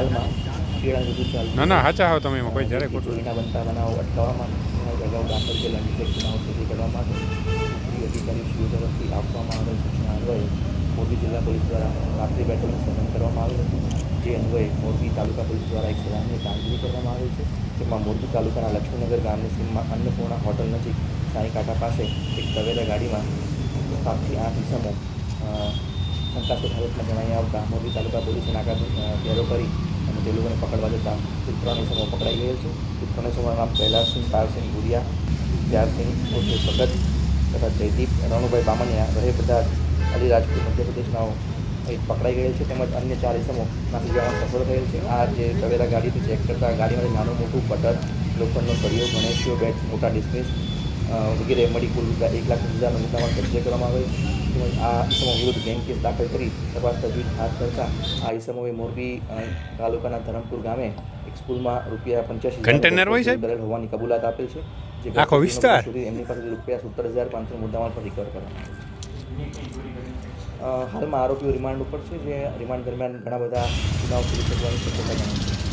હાલમાં શિયાળા ઋતુ ચાલુ ના ના સાચા હો તમે એમાં કોઈ જ્યારે ખોટું એના બનતા બનાવો અટકાવવામાં અગાઉ દાખલ કરેલા નિર્દેશ ગુનાઓ શોધી કરવા માટે અધિકારીશ્રીઓ તરફથી આપવામાં આવેલ સૂચના અન્વયે મોરબી જિલ્લા પોલીસ દ્વારા રાત્રિ બેટલનું સઘન કરવામાં આવ્યું હતું. જે અન્વયે મોરબી તાલુકા પોલીસ દ્વારા એક સલાહની કામગીરી કરવામાં આવી છે જેમાં મોરબી તાલુકાના લક્ષ્મીનગર ગામની સીમમાં અન્નપૂર્ણા હોટલ નજીક સાંઈકાંઠા પાસે એક તવેરા ગાડીમાં સાતથી આઠ ઇસમો શંકાસ્પદ હાલતમાં જણાઈ આવતા મોરબી તાલુકા પોલીસે નાકા ઘેરો કરી અને તે લોકોને પકડવા જતાં તે ત્રણ ઇસમો પકડાઈ ગયેલ છે. તે ત્રણ ઇસમોના નામ કૈલાસસિંહ પાલસિંહ ભુરિયા, ત્યારસિંહ ઉર્ફે ભગત તથા જયદીપ, રણુભાઈ બામણિયા રહે બધા અલીરાજપુર મધ્યપ્રદેશના અહીં પકડાઈ ગયેલ છે તેમજ અન્ય ચાર ઇસમો નાસી જવામાં સફળ થયેલ છે. આ જે તવેરા છે ચેક કરતા ગાડીમાંથી નાનું મોટું બટર લોખંડનો સળિયો, ગણેશીઓ બેટ, મોટા ડિસ્પ્લેસ વગેરે મળી કુલ એક લાખ હજારનો મુદ્દામાં કબજે કરવામાં આવે તેમજ આ ઇસમો વિરુદ્ધ ગેંગ કેસ દાખલ કરી તપાસ તજવીજ હાથ ધરતા આ ઇસમોએ મોરબી તાલુકાના ધરમપુર ગામે એક સ્કૂલમાં રૂપિયા પંચ્યાસી કન્ટેનર હોય છે કરેલ હોવાની કબૂલાત આપેલ છે જે આખો વિસ્તાર? સુધી એમની પાસે રૂપિયા સત્તર હજાર પાંચસો મુદ્દામાલ પર રિકવર કરવામાં હાલમાં આરોપીઓ રિમાન્ડ ઉપર છે જે રિમાન્ડ દરમિયાન ઘણા બધા ગુનાઓ શોધી શકવાની શક્યતા જણાવી છે.